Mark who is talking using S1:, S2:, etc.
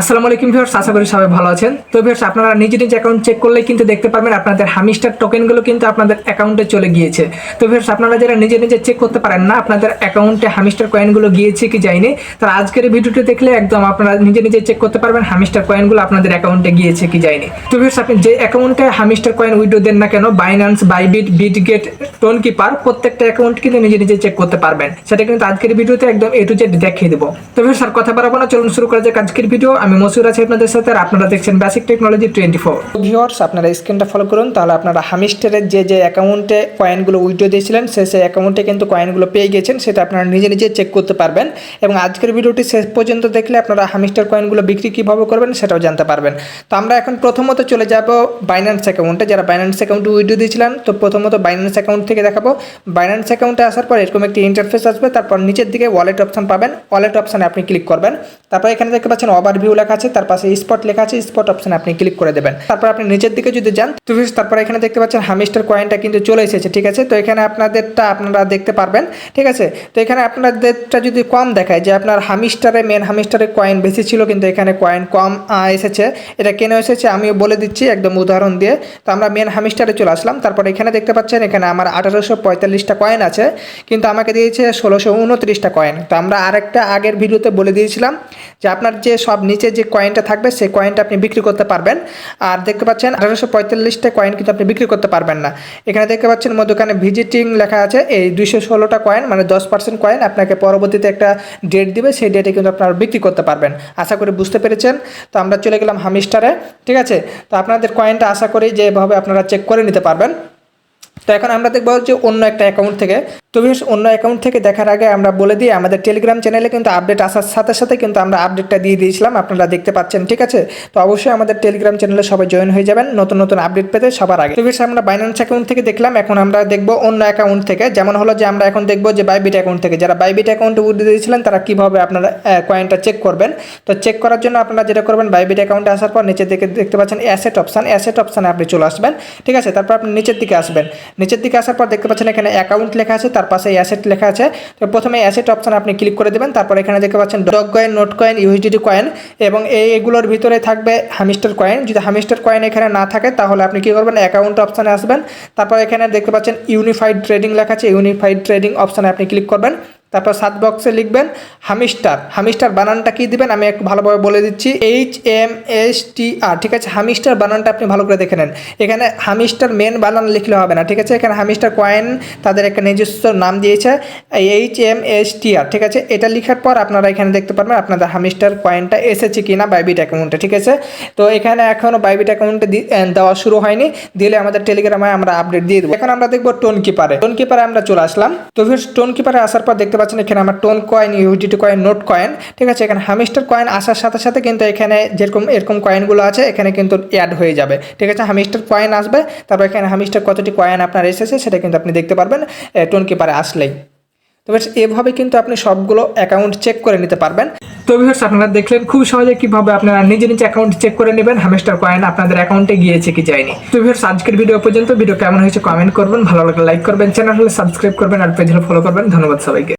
S1: আসসালামু আলাইকুম ভিউয়ার্স, আশা করি সবাই ভালো আছেন। তো ভিউয়ার্স, আপনারা নিজে নিজে অ্যাকাউন্ট চেক করলে কিন্তু দেখতে পারবেন আপনাদের হামিস্টার টোকেনগুলো কিন্তু আপনাদের অ্যাকাউন্টে চলে গিয়েছে। তো ভিউয়ার্স, আপনারা যারা নিজে নিজে চেক করতে পারেন না, আপনাদের অ্যাকাউন্টে হামিস্টার কয়েনগুলো গিয়েছে কি যায়নি, তারা আজকের ভিডিওটি দেখলে একদম আপনারা নিজে নিজে চেক করতে পারবেন হামিস্টার কয়েনগুলো আপনাদের অ্যাকাউন্টে গিয়েছে কি যায়নি। তো ভিউয়ার্স, আপনি যে অ্যাকাউন্টে হামিস্টার কয়েন উইড্রো দেন না কেন Binance Bybit Bitget Tonkeeper প্রত্যেকটা অ্যাকাউন্ট কিন্তু নিজে নিজে চেক করতে পারবেন। সেটা কিন্তু আজকের ভিডিওতে একদম এ টু জেড দেখিয়ে দেবো। তো ভিউয়ার্স, আর কথা বাড়াবো না, চলুন শুরু করা যাক আজকের ভিডিও। আমি মসুর আছি আপনাদের সাথে আর আপনারা দেখছেন basic technology twenty four viewers আপনারা স্ক্রিনটা ফলো করুন, তাহলে আপনারা হামিস্টারের যে যে অ্যাকাউন্টে কয়েনগুলো উইড্রো দিয়েছিলেন, সে, সেই অ্যাকাউন্টে কিন্তু কয়েনগুলো পেয়ে গেছেন, সেটা আপনারা নিজে নিজে চেক করতে পারবেন। এবং আজকের ভিডিওটি শেষ পর্যন্ত দেখলে আপনারা হামিস্টার কয়েনগুলো বিক্রি কীভাবে করবেন সেটাও জানতে পারবেন। তো আমরা এখন প্রথমত চলে যাব বাইন্যান্স অ্যাকাউন্টে যারা বাইন্যান্স অ্যাকাউন্টে উইড্রো দিয়েছিলেন, তো প্রথমত বাইন্যান্স অ্যাকাউন্ট থেকে দেখাবো। বাইন্যান্স অ্যাকাউন্টে আসার পর এরকম একটি ইন্টারফেস আসবে, তারপর নিচের দিকে ওয়ালেট অপশন পাবেন। ওয়ালেট অপশানে আপনি ক্লিক করবেন। তারপর এখানে দেখতে পাচ্ছেন ওভারভিউ লেখা আছে, তার পাশে স্পট লেখা আছে স্পট অপশানে আপনি ক্লিক করে দেবেন। তারপর আপনি নিচের দিকে যদি যান, তো তারপর এখানে দেখতে পাচ্ছেন হামিস্টার কয়েনটা কিন্তু চলে এসেছে, ঠিক আছে? তো এখানে আপনাদেরটা আপনারা দেখতে পারবেন, ঠিক আছে? তো এখানে আপনাদেরটা যদি কম দেখায়, যে আপনার হামিস্টারে মেন হামিস্টারে কয়েন বেশি ছিল, কিন্তু এখানে কয়েন কম এসেছে, এটা কেন এসেছে আমিও বলে দিচ্ছি একদম উদাহরণ দিয়ে। তো আমরা মেন হামিস্টারে চলে আসলাম, তারপর এখানে দেখতে পাচ্ছেন এখানে আমার আঠারোশো পঁয়তাল্লিশটা কয়েন আছে, কিন্তু আমাকে দিয়েছে ষোলোশো উনত্রিশটা কয়েন তো আমরা আরেকটা আগের ভিডিওতে বলে দিয়েছিলাম যে আপনার যে সব নিচে যে কয়েনটা থাকবে, সেই কয়েনটা আপনি বিক্রি করতে পারবেন। আর দেখতে পাচ্ছেন, আঠারোশো পঁয়তাল্লিশটা কয়েন কিন্তু আপনি বিক্রি করতে পারবেন না। এখানে দেখতে পাচ্ছেন মধ্যখানে ভিজিটিং লেখা আছে, এই দুইশো ষোলোটা কয়েন মানে দশ পার্সেন্ট কয়েন আপনাকে পরবর্তীতে একটা ডেট দিবে, সেই ডেটে কিন্তু আপনারা বিক্রি করতে পারবেন। আশা করি বুঝতে পেরেছেন। তো আমরা চলে গেলাম হামিস্টারে, ঠিক আছে? তো আপনাদের কয়েনটা আশা করি যে এভাবে আপনারা চেক করে নিতে পারবেন। তো এখন আমরা দেখব যে অন্য একটা অ্যাকাউন্ট থেকে তো বেশ অন্য অ্যাকাউন্ট থেকে দেখার আগে আমরা বলে দিই, আমাদের টেলিগ্রাম চ্যানেলে কিন্তু আপডেট আসার সাথে সাথে কিন্তু আমরা আপডেটটা দিয়ে দিয়েছিলাম, আপনারা দেখতে পাচ্ছেন, ঠিক আছে? তো অবশ্যই আমাদের টেলিগ্রাম চ্যানেলে সবাই জয়েন হয়ে যাবেন, নতুন নতুন আপডেট পেতে সবার আগে। তো বেশ আমরা বাইন্যান্স অ্যাকাউন্ট থেকে দেখলাম, এখন আমরা দেখব অন্য অ্যাকাউন্ট থেকে। যেমন হলো যে আমরা এখন দেখব যে বাইবিট অ্যাকাউন্ট থেকে। যারা বাইবিট অ্যাকাউন্টে উঠে দিয়েছিলেন, তারা কীভাবে আপনারা কয়েনটা চেক করবেন? তো চেক করার জন্য আপনারা যেটা করবেন বাইবিট অ্যাকাউন্টে আসার পর নিচের দিকে দেখতে পাচ্ছেন অ্যাসেট অপশান অ্যাসেট অপশানে আপনি চলে আসবেন, ঠিক আছে? তারপর আপনি নিচের দিকে আসবেন। নিচের দিকে আসার পর দেখতে পাচ্ছেন এখানে অ্যাকাউন্ট লেখা আছে, তার পাশে অ্যাসেট লেখা আছে। তো প্রথমে অ্যাসেট অপশন আপনি ক্লিক করে দেবেন, তারপর এখানে দেখতে পাচ্ছেন dog coin note coin USDT coin এবং এইগুলোর ভিতরে থাকবে হামিস্টার কয়েন যদি হামিস্টার কয়েন এখানে না থাকে, তাহলে আপনি কী করবেন? অ্যাকাউন্ট অপশানে আসবেন। তারপর এখানে দেখতে পাচ্ছেন ইউনিফাইড ট্রেডিং লেখা আছে। ইউনিফাইড ট্রেডিং অপশানে আপনি ক্লিক করবেন। তারপর সাত বক্সে লিখবেন, হামিস্টার। হামিস্টার বানানটা কি দিবেন? আমি একটু ভালোভাবে বলে দিচ্ছি। H M S T R ঠিক আছে? হামিস্টার বানানটা আপনি ভালো করে দেখে নেন। এখানে হামিস্টার মেন বানান লিখলে হবে না, ঠিক আছে? এখানে হামিস্টার কয়েন তাদের একটা নিজস্ব নাম দিয়েছে H M S T R ঠিক আছে? এটা লেখার পর আপনারা এখানে দেখতে পারবেন আপনাদের হামিস্টার কয়েনটা এসেছে কি না বাইবিট অ্যাকাউন্টে ঠিক আছে? তো এখানে এখনও বাইবিট অ্যাকাউন্টে দেওয়া শুরু হয়নি। দিলে আমাদের টেলিগ্রামে আমরা আপডেট দিয়ে দেবো। এখন আমরা দেখব টোন কিপারে টোন কিপারে আমরা চলে আসলাম। তো টোন কিপারে আসার পর দেখতে পাচ্ছেন, এখানে আমার TON coin USDT coin not coin ঠিক আছে? এখানে হামিস্টার কয়েন আসার সাথে সাথে কিন্তু এখানে যেরকম, এরকম কয়েনগুলো আছে, এখানে কিন্তু অ্যাড হয়ে যাবে। ঠিক আছে? হামিস্টার কয়েন আসবে, তারপর এখানে হামিস্টার কতটি কয়েন আপনার এসেছে, সেটা কিন্তু আপনি দেখতে পারবেন টোন কিপারে আসলেই। তো এভাবে কিন্তু আপনি সবগুলো অ্যাকাউন্ট চেক করে নিতে পারবেন। তো ভিউয়ার্স আপনারা দেখলেন খুব সহজে কীভাবে আপনারা নিজে নিজে অ্যাকাউন্ট চেক করে নেবেন হামেস্টার কয়েন আপনাদের অ্যাকাউন্টে গিয়েছে কি যায়নি। তো ভিউয়ার্স আজকের ভিডিও পর্যন্ত ভিডিও কেমন হয়েছে কমেন্ট করবেন, ভালো লাগলে লাইক করবেন চ্যানেল হলে সাবস্ক্রাইব করবেন, আর পেজ ফলো করবেন। ধন্যবাদ সবাইকে।